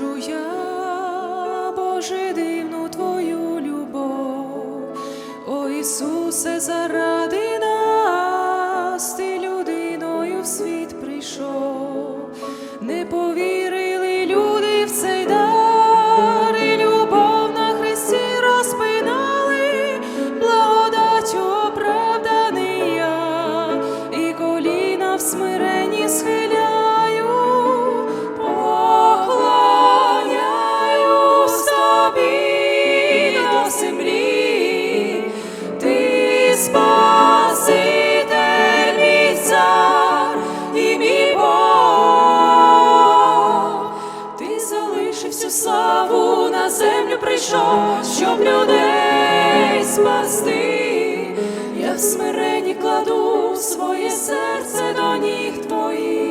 Бачу я, Боже, дивну Твою любов, о Ісусе, заради всю славу на землю прийшов, щоб людей спасти. Я в смиренні кладу своє серце до ніг твоїх.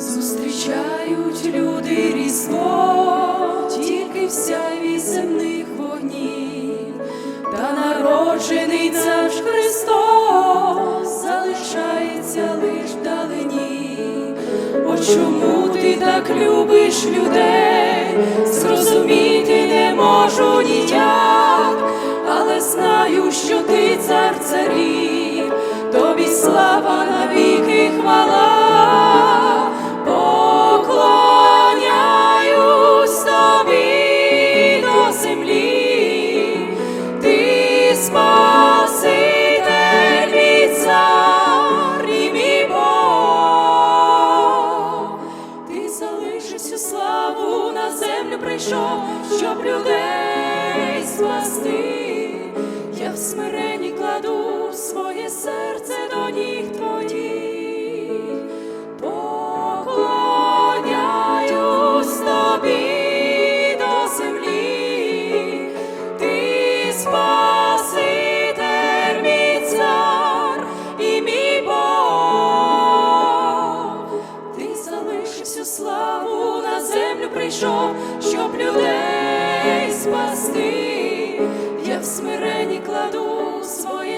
Зустрічають люди різдво, тільки в сяйві земних вогнів, та народжений цар Христос залишається лиш вдалині. О чому ти так любиш людей? Зрозуміти не можу ніяк, всю славу на землю прийшов, щоб людей спасти. Я в смиренні кладу своє серце до ніг твоїх. що всю славу на землю прийшов, щоб людей спасти, я в смиренні кладу своє.